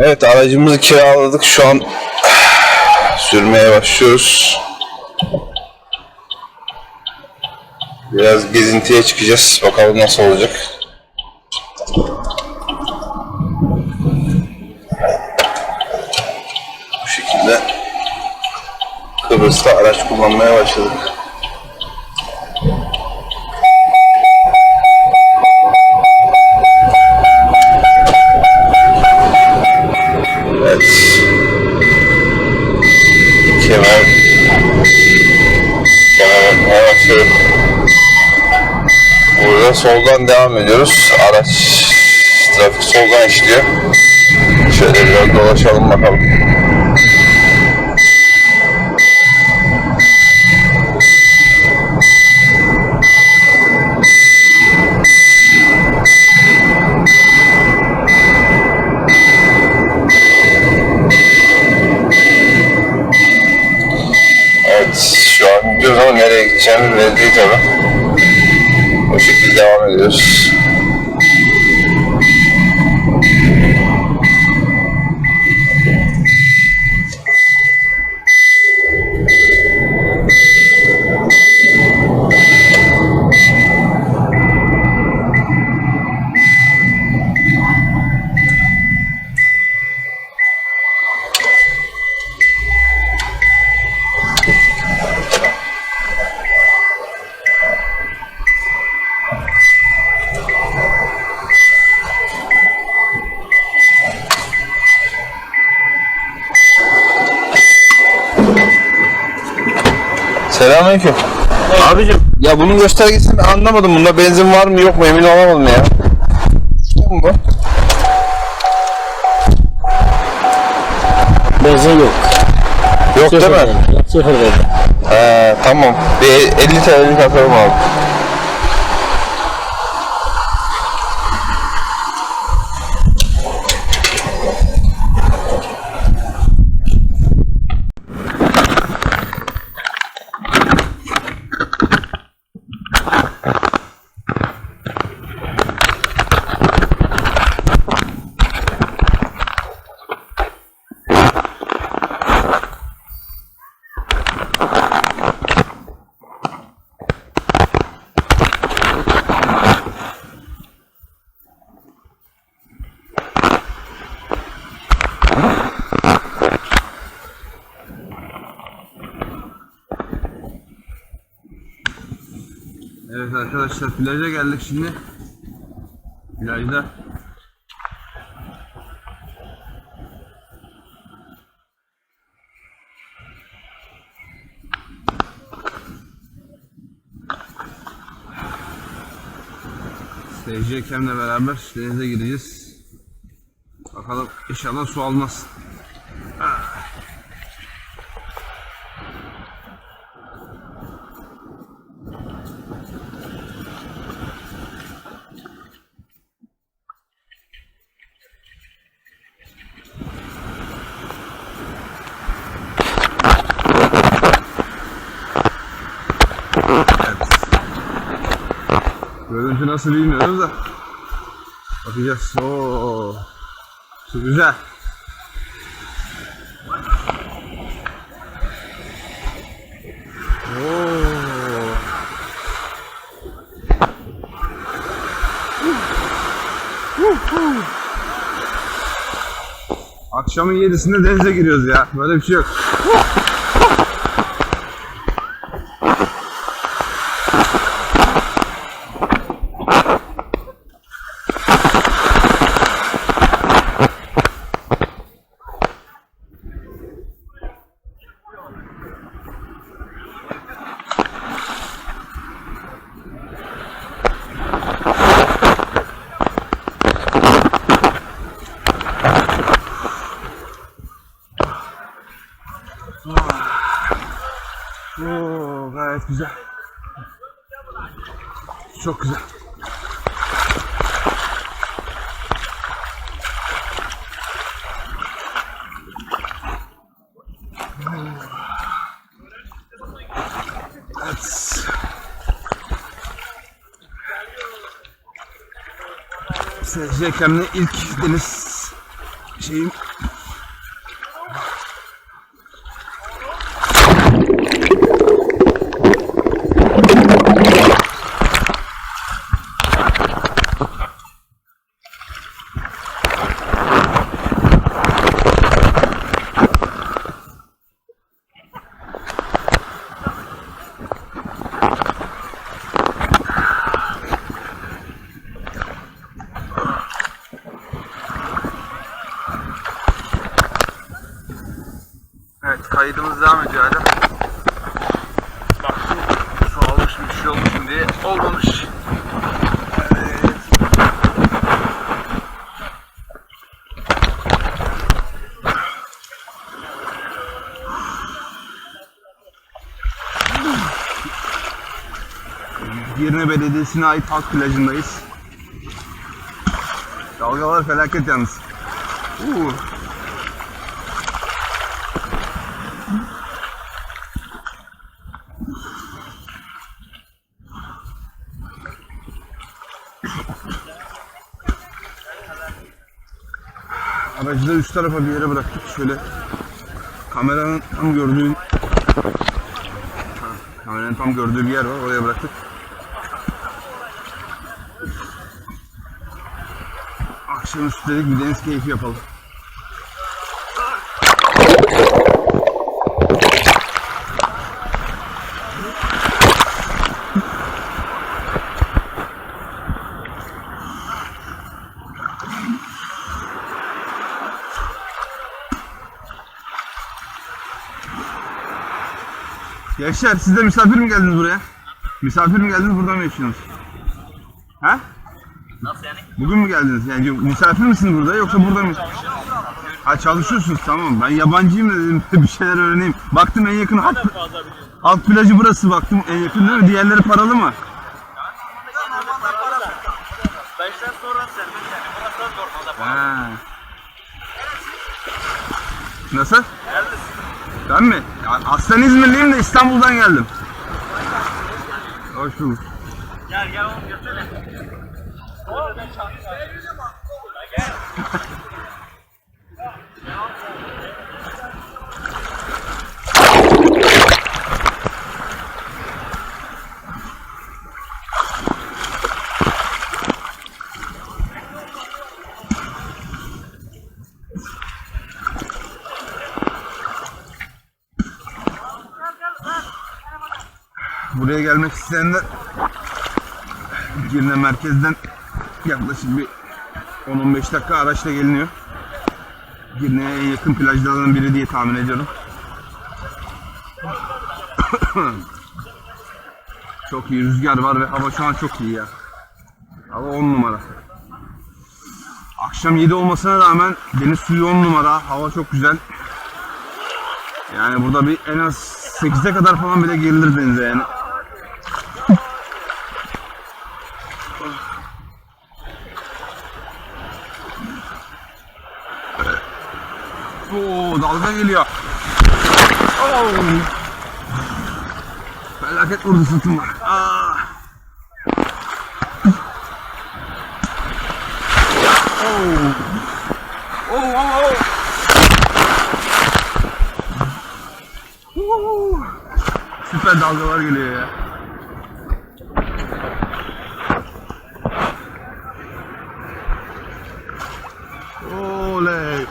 Evet aracımızı kiraladık. Şu an sürmeye başlıyoruz. Biraz gezintiye çıkacağız. Bakalım nasıl olacak. Bu şekilde Kıbrıs'ta araç kullanmaya başladık. Evet. Kemer. Kemer bakmaya başladık. Burada soldan devam ediyoruz. Araç trafik soldan işliyor. Şöyle biraz dolaşalım bakalım. Evet, şu an gidiyoruz ama nereye gideceğimiz belli değil tabi. O şekilde devam ediyoruz. Selamünaleyküm. Abicim Ya bunun göstergesini anlamadım. Bunda benzin var mı yok mu emin olamadım ya. Şu mu bu? benzin yok. Yok değil mi? verdi. Sıfır verdi. He, tamam. Bir 50 TL'lik atalım abi. Evet arkadaşlar plaja geldik şimdi. Plajda SC Kem'le beraber denize gireceğiz. Bakalım inşallah su almaz. Görüntü nasıl bilmiyoruz da. Bakacağız. Oo. Su güzel. Akşamın yedisinde denize giriyoruz ya. Böyle bir şey yok. Oo, gayet güzel. Çok güzel. 30 ilk deniz şeyim kaydımız devam ediyor hala. Baktım su almış bir şey olmuş mu diye olmamış. Evet. Girne Belediyesi'ne ait halk plajındayız. Dalgalar felaket yalnız. Uuu. Aracı da üst tarafa bir yere bıraktık. Şöyle kameranın tam gördüğü kameranın tam gördüğü bir yer var. Oraya bıraktık. Akşamüstü dedik bir deniz keyfi yapalım. Gençler siz de misafir mi geldiniz buraya? Misafir mi geldiniz burada mı yaşıyorsunuz? Ha? Nasıl yani? Bugün mü geldiniz? Yani misafir misiniz burada yoksa burada mı? Ha çalışıyorsunuz tamam. Ben yabancıyım da dedim bir şeyler öğreneyim. Baktım en yakın alt, alt plajı burası baktım en yakın değil mi? Diğerleri paralı mı? Beşten sonra serbest yani. Burası da normalde. Ha. Nasıl? Neredesin? Ben mi? Aslen İzmirliyim de İstanbul'dan geldim. Hoş bulduk. Gel gel oğlum götürsene. Gel. Buraya gelmek isteyenler Girne merkezden yaklaşık bir 10-15 dakika araçla geliniyor. Girne'ye yakın plajlardan biri diye tahmin ediyorum. çok iyi rüzgar var ve hava şu an çok iyi ya. Hava 10 numara. Akşam 7 olmasına rağmen deniz suyu 10 numara. Hava çok güzel. Yani burada bir en az 8'e kadar falan bile girilir denize yani. Dalga geliyor. Oo. Felaket vurdu sırtıma. Aa. Oo. Oo, oo, oo. Oo. Süper dalgalar geliyor ya. Oley.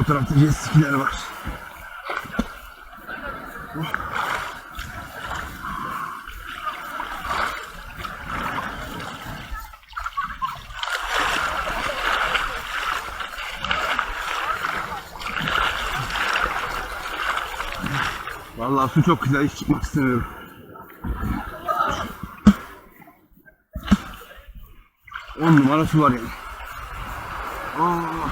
O tarafta jet skiler var. Vallahi su çok güzel hiç çıkmak istemiyorum. On numara su var yani. Oh.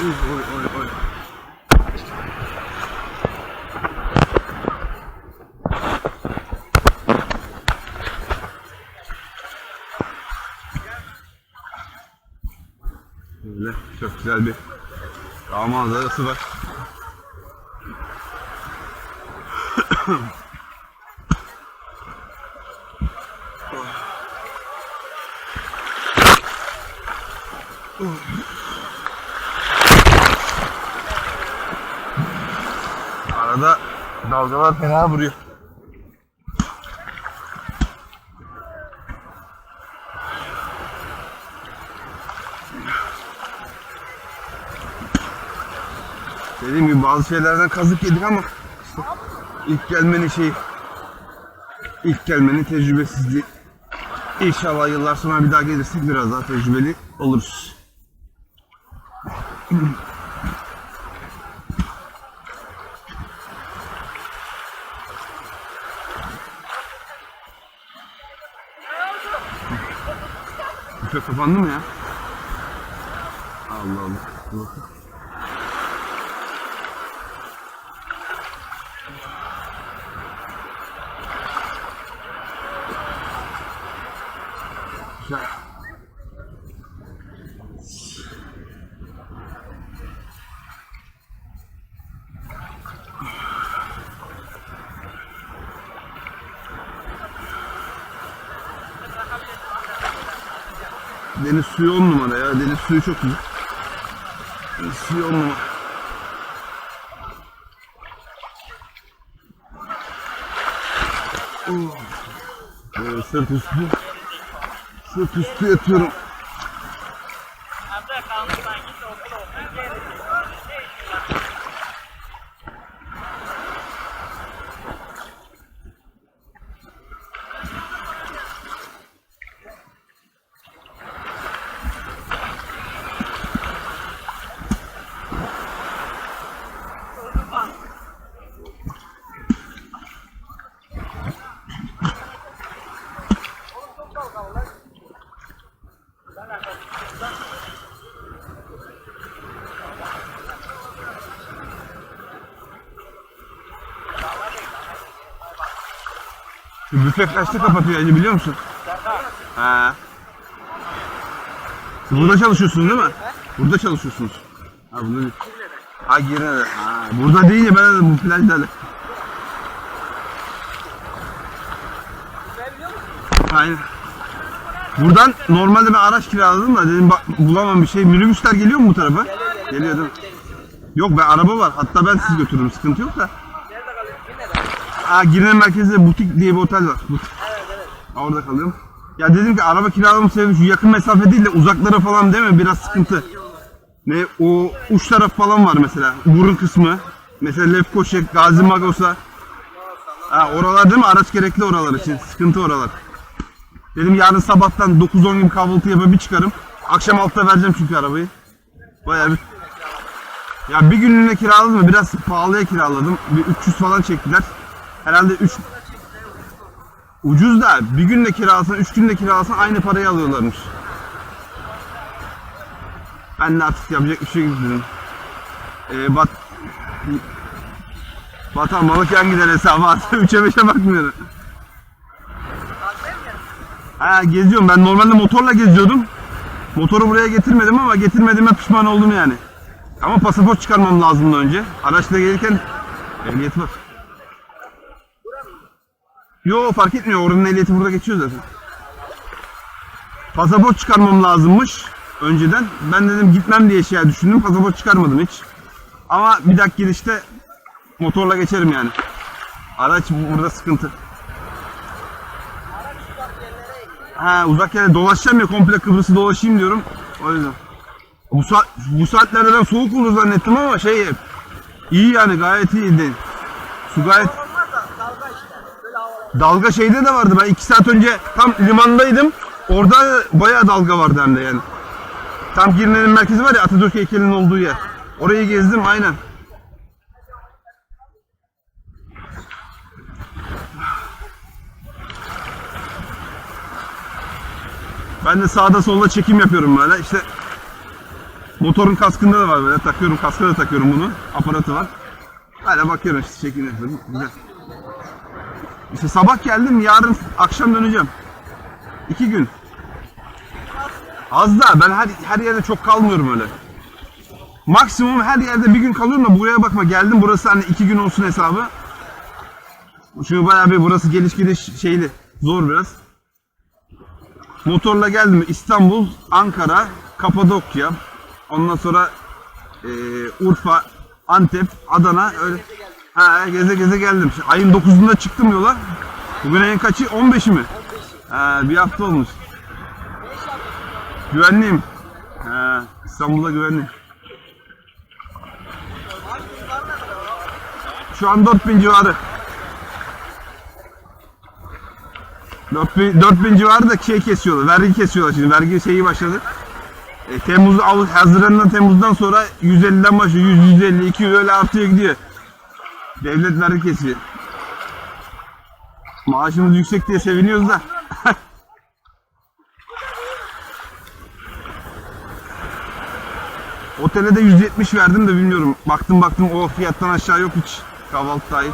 Oy oy oy oy. Böyle çok güzel bir dağ manzarası var. Arada dalgalar fena vuruyor. Dediğim gibi bazı şeylerden kazık yedik ama işte ilk gelmenin şeyi ilk gelmenin tecrübesizliği. İnşallah yıllar sonra bir daha gelirsek biraz daha tecrübeli oluruz. Büfe kapandı mı ya? Allah Allah. Suyu on numara ya. Deniz suyu çok. Deniz suyu on numara. Oh. Böyle sırt üstü. Sırt üstü yatıyorum. Kaçta kapatıyor yani biliyor musun? Ha. Siz Burada çalışıyorsunuz değil mi? Burada çalışıyorsunuz. Ha burada değil. Ha Girne'de. Ha, burada değil ya ben dedim bu plajda. da. Aynen. Buradan normalde ben araç kiraladım da dedim bak bulamam bir şey. Minibüsler geliyor mu bu tarafa? Geliyor değil mi? Yok ben araba var. Hatta ben sizi götürürüm. Sıkıntı yok da. Aa, Girne merkezinde butik diye bir otel var. Butik. Orada kalıyorum. Ya dedim ki araba kiralama sebebi şu yakın mesafe değil de uzaklara falan değil mi? Biraz sıkıntı. Ne o uç taraf falan var mesela. Burun kısmı. Mesela Lefkoşa, Gazi Magos'a. Ha, oralar değil mi? Araç gerekli oralar için. Sıkıntı oralar. Dedim yarın sabahtan 9-10 gibi kahvaltı yapıp bir çıkarım. Akşam 6'da vereceğim çünkü arabayı. Bayağı bir ya bir günlüğüne kiraladım mı biraz pahalıya kiraladım. Bir 300 falan çektiler. Herhalde 3 ucuz da bir günde kiralasan 3 günde kiralasan aynı parayı alıyorlarmış. Ben de artık yapacak bir şey yok dedim. Ee, bat Batan balık yan gider hesabı artık 3'e 5'e bakmıyorum. Ha geziyorum ben normalde motorla geziyordum. Motoru buraya getirmedim ama getirmediğime pişman oldum yani. Ama pasaport çıkarmam lazımdı önce. Araçla gelirken ehliyet var. Yo fark etmiyor. Oranın ehliyeti burada geçiyor zaten. Pasaport çıkarmam lazımmış önceden. Ben dedim gitmem diye şey düşündüm. Pasaport çıkarmadım hiç. Ama bir dakika gidişte motorla geçerim yani. Araç burada sıkıntı. Ha uzak yere dolaşacağım ya komple Kıbrıs'ı dolaşayım diyorum. O yüzden. Bu, saat, bu saatlerde ben soğuk olur zannettim ama şey iyi yani gayet iyiydi. Su gayet Dalga şeyde de vardı. Ben 2 saat önce tam limandaydım. Orada bayağı dalga vardı hem de yani. Tam Girne'nin merkezi var ya Atatürk heykelinin olduğu yer. Orayı gezdim aynen. Ben de sağda solda çekim yapıyorum böyle. İşte motorun kaskında da var böyle. Takıyorum kaskına da takıyorum bunu. Aparatı var. Hala bakıyorum işte çekim yapıyorum. Güzel. İşte sabah geldim, yarın akşam döneceğim. İki gün. Az da ben her, her yerde çok kalmıyorum öyle. Maksimum her yerde bir gün kalıyorum da buraya bakma geldim burası hani iki gün olsun hesabı. Çünkü bayağı bir burası geliş gidiş şeyli zor biraz. Motorla geldim İstanbul, Ankara, Kapadokya, ondan sonra eee, Urfa, Antep, Adana öyle. Ha geze geze geldim. Ayın 9'unda çıktım yola. Bugün ayın kaçı? 15'i mi? Ha, bir hafta olmuş. Güvenliyim. Ha, İstanbul'da güvenliyim. Şu an 4000 civarı. 4000, 4000 civarı da şey kesiyorlar, vergi kesiyorlar şimdi. Vergi şeyi başladı. E, Temmuz, Haziran'dan Temmuz'dan sonra 150'den başlıyor. 100, 150, 200 öyle artıyor gidiyor. Devlet vergi kesiyor. Maaşımız yüksek diye seviniyoruz da. Otele de 170 verdim de bilmiyorum. Baktım baktım o fiyattan aşağı yok hiç. Kahvaltı dahil.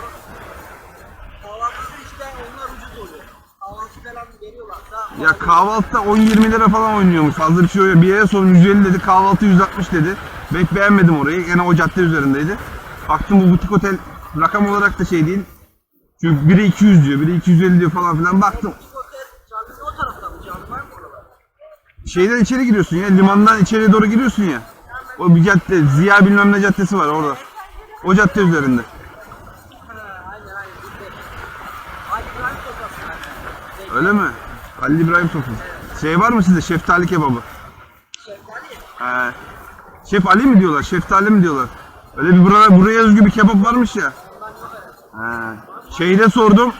Kahvaltısı işte onlar ucuz oluyor. Kahvaltı falan veriyorlarsa Ya kahvaltıda 10-20 lira falan oynuyormuş. Fazla bir şey oynuyor. Bir yere sordum 150 dedi. Kahvaltı 160 dedi. Pek beğenmedim orayı. Gene o cadde üzerindeydi. Baktım bu butik otel rakam olarak da şey değil. Çünkü biri 200 diyor, biri 250 diyor falan filan. Baktım. canlısı o tarafta mı? Canlı var mı oralar? Şeyden içeri giriyorsun ya. Limandan içeriye doğru giriyorsun ya. O bir cadde. Ziya bilmem ne caddesi var orada. O cadde üzerinde. Ha, aynen aynen. Bizde. Ali İbrahim sofrası. Öyle mi? Halil İbrahim sofrası. Şey var mı sizde şeftali kebabı? Şeftali. He. Şef Ali mi diyorlar? Şeftali mi diyorlar? Öyle bir buraya, buraya özgü bir kebap varmış ya. Şeyde sordum.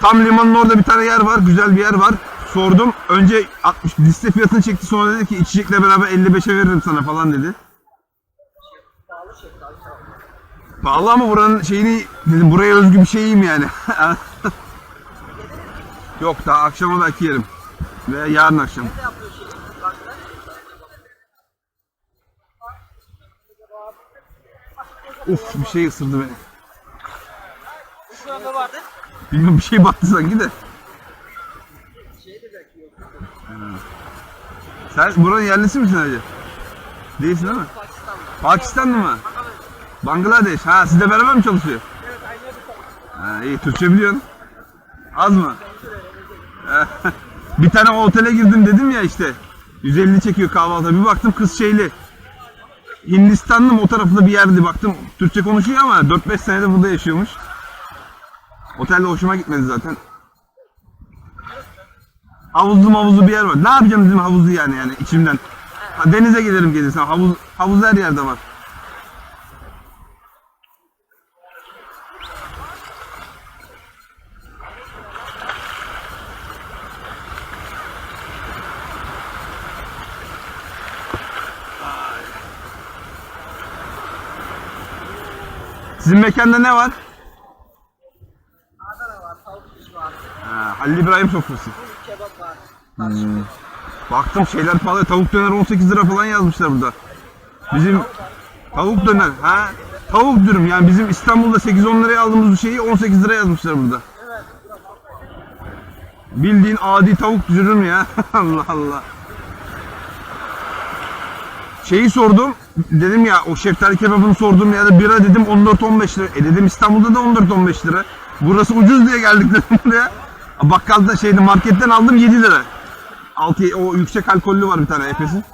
Tam limanın orada bir tane yer var. Güzel bir yer var. Sordum. Önce 60 liste fiyatını çekti. Sonra dedi ki içecekle beraber 55'e veririm sana falan dedi. Pahalı ama buranın şeyini dedim buraya özgü bir şeyim yani. Yok daha akşama belki yerim. Veya yarın akşam. Uf bir şey ısırdı beni. Bilmiyorum bir şey battı sanki de. Sen buranın yerlisi misin hacı? Değilsin değil mi? Pakistanlı mı? Bangladeş. Ha sizle beraber mi çalışıyor? Evet aynı Ha iyi Türkçe biliyorsun. Az mı? bir tane otele girdim dedim ya işte. 150 çekiyor kahvaltı. Bir baktım kız şeyli. Hindistanlı mı o tarafında bir yerdi baktım. Türkçe konuşuyor ama 4-5 senedir burada yaşıyormuş. Otelde hoşuma gitmedi zaten. Havuzlu mavuzlu bir yer var. Ne yapacağım dedim havuzu yani yani içimden. Ha, denize gelirim gelirsem. Havuz, havuz her yerde var. Sizin mekanda ne var? Adana var, tavuk şiş var, Ha, Halil İbrahim sofrası. kebap var. Baktım şeyler pahalı. Tavuk döner 18 lira falan yazmışlar burada. Bizim tavuk döner ha. Tavuk dürüm yani bizim İstanbul'da 8-10 liraya aldığımız bir şeyi 18 lira yazmışlar burada. Bildiğin adi tavuk dürüm ya. Allah Allah. Şeyi sordum. Dedim ya o şeftali kebabını sordum ya da bira dedim 14-15 lira. E dedim İstanbul'da da 14-15 lira. Burası ucuz diye geldik dedim buraya. Bakkalda şeyde marketten aldım 7 lira. 6 o yüksek alkollü var bir tane Efes'in.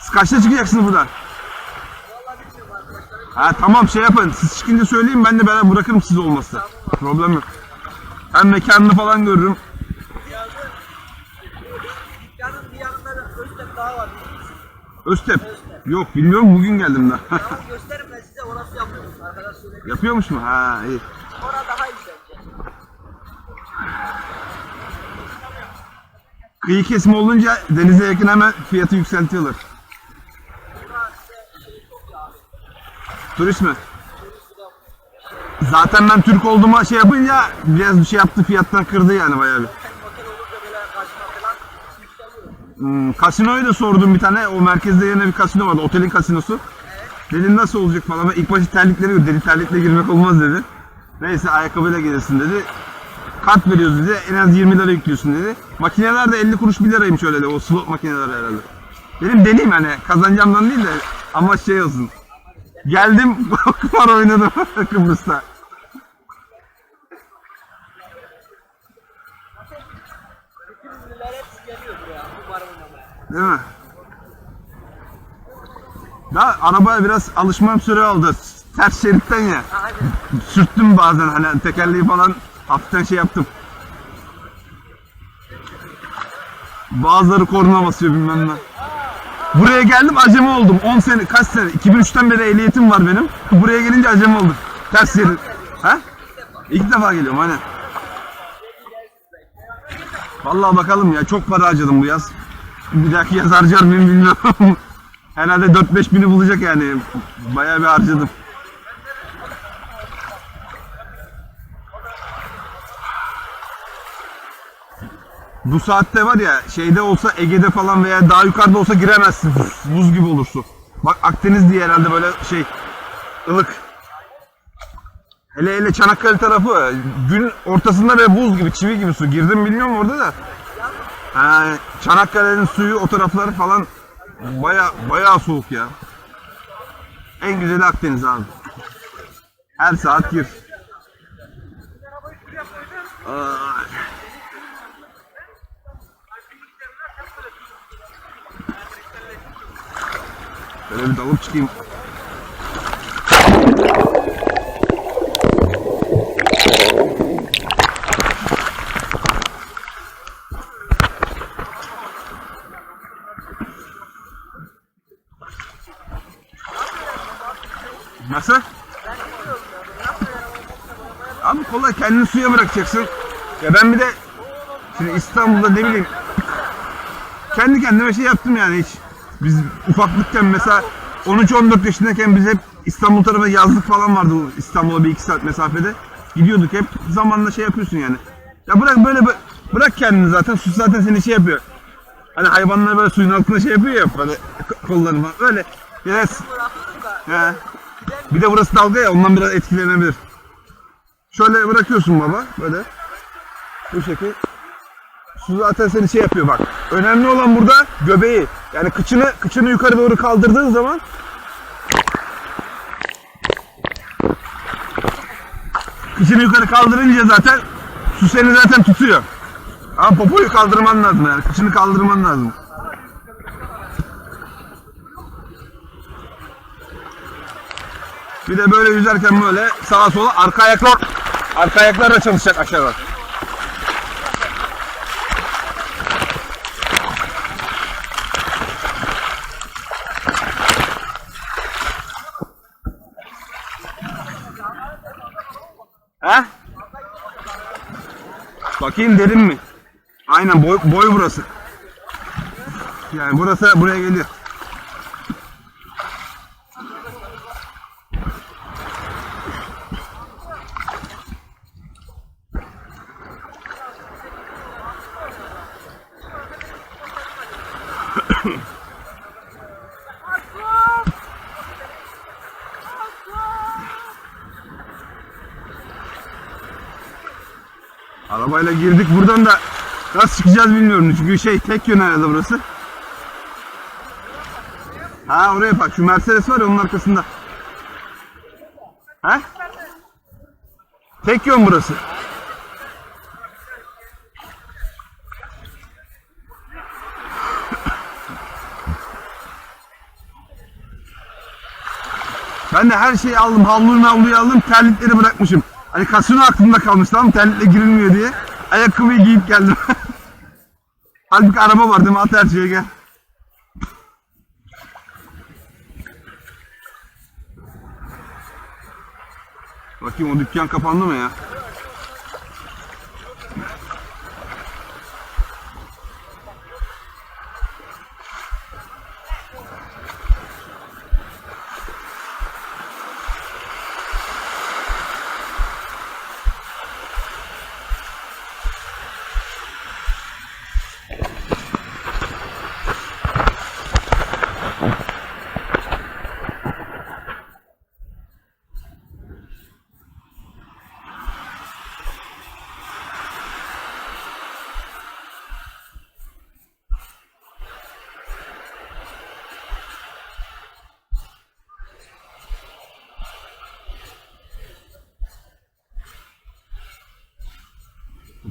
Siz kaçta çıkacaksınız buradan? Ha tamam şey yapın. Siz çıkınca söyleyin ben de beraber bırakırım siz olmazsa. Problem yok. Hem mekanını falan görürüm. Öztep. Öztep. Yok bilmiyorum bugün geldim daha. Ben size orası yapıyoruz. Arkadaş söyledi. Yapıyormuş mu? Ha iyi. Orada daha iyi bence. Kıyı kesimi olunca denize yakın hemen fiyatı yükseltiyorlar. Turist mi? Zaten ben Türk olduğuma şey yapınca biraz bir şey yaptı fiyattan kırdı yani bayağı bir. Hmm, kasinoyu da sordum bir tane. O merkezde yerine bir kasino vardı. Otelin kasinosu. Dedim nasıl olacak falan. Ben ilk başta terlikleri gördüm. Deri terlikle girmek olmaz dedi. Neyse ayakkabıyla gelirsin dedi. Kart veriyoruz dedi. En az 20 lira yüklüyorsun dedi. Makineler de 50 kuruş 1 liraymış öyle de. O slot makineler herhalde. Dedim deneyeyim hani kazanacağımdan değil de ama şey olsun. Geldim kumar oynadım Kıbrıs'ta. Değil mi? Daha arabaya biraz alışmam süre aldı. Ters şeritten ya. Aynen. Sürttüm bazen hani tekerleği falan hafiften şey yaptım. Bazıları korna basıyor bilmem ne. Buraya geldim acemi oldum. 10 sene, kaç sene? 2003'ten beri ehliyetim var benim. Buraya gelince acemi oldum. Ters yeri. Ha? İlk defa geliyorum hani. Vallahi bakalım ya çok para harcadım bu yaz. Bir dahaki yaz harcar mıyım bilmiyorum. Herhalde 4-5 bini bulacak yani. Bayağı bir harcadım. Bu saatte var ya şeyde olsa Ege'de falan veya daha yukarıda olsa giremezsin. Buz gibi olur su. Bak Akdeniz diye herhalde böyle şey ılık. Hele hele Çanakkale tarafı gün ortasında ve buz gibi çivi gibi su. Girdim bilmiyorum orada da. Ha, Çanakkale'nin suyu o tarafları falan baya baya soğuk ya. En güzeli Akdeniz abi. Her saat gir. Ay. Böyle bir dalıp çıkayım. Nasıl? Abi kolay kendini suya bırakacaksın. Ya ben bir de şimdi İstanbul'da ne bileyim kendi kendime şey yaptım yani hiç. Biz ufaklıkken mesela 13-14 yaşındayken biz hep İstanbul tarafına yazlık falan vardı İstanbul'a bir iki saat mesafede. Gidiyorduk hep zamanla şey yapıyorsun yani. Ya bırak böyle bı- bırak kendini zaten su zaten seni şey yapıyor. Hani hayvanlar böyle suyun altında şey yapıyor ya böyle kollarını falan öyle. Biraz He. Bir de burası dalga ya ondan biraz etkilenebilir. Şöyle bırakıyorsun baba böyle. Bu şekil. Su zaten seni şey yapıyor bak. Önemli olan burada göbeği. Yani kıçını kıçını yukarı doğru kaldırdığın zaman kıçını yukarı kaldırınca zaten su seni zaten tutuyor. Ama popoyu kaldırman lazım yani. Kıçını kaldırman lazım. Bir de böyle yüzerken böyle sağa sola arka ayaklar arka ayaklar da çalışacak aşağıdan. He? Bakayım derin mi? Aynen boy, boy burası. Yani burası buraya geliyor. Arabayla girdik buradan da nasıl çıkacağız bilmiyorum çünkü şey tek yön herhalde burası. Ha oraya bak şu Mercedes var ya onun arkasında. Ha? Tek yön burası. Ben de her şeyi aldım. Havluyu havluyu aldım. Terlikleri bırakmışım. Hani kasino aklımda kalmış tamam? Terlikle girilmiyor diye. Ayakkabıyı giyip geldim. Halbuki araba var değil mi? At her şeye gel. Bakayım o dükkan kapandı mı ya?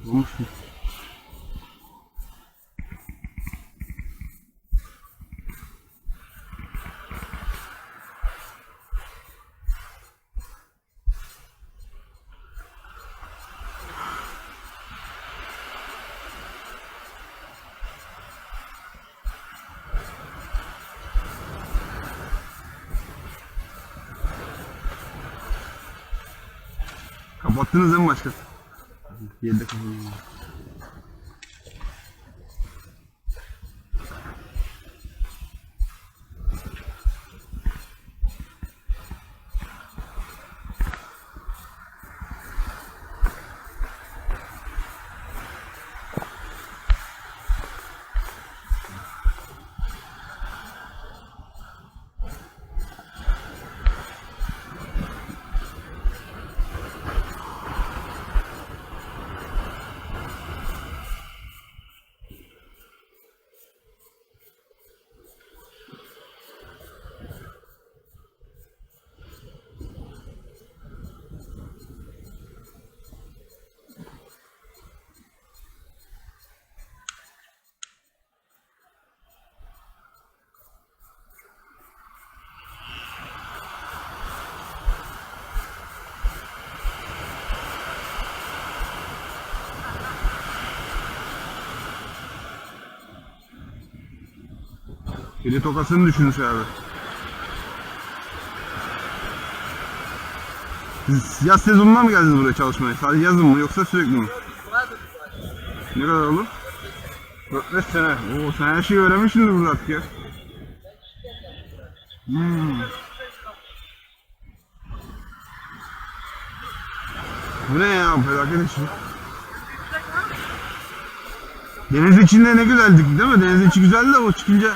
Olmuş mu? Kapattınız değil mi başka? 也是可以。Biri tokasını düşünmüş abi. Siz yaz sezonuna mı geldiniz buraya çalışmaya? Sadece yazın mı yoksa sürekli mi? Ne kadar olur? 4-5 sene. Oo sen her şeyi öğrenmişsindir burada artık ya. Hmm. Bu ne ya felaket işi. Deniz içinde ne güzeldik değil mi? Deniz içi güzeldi o çıkınca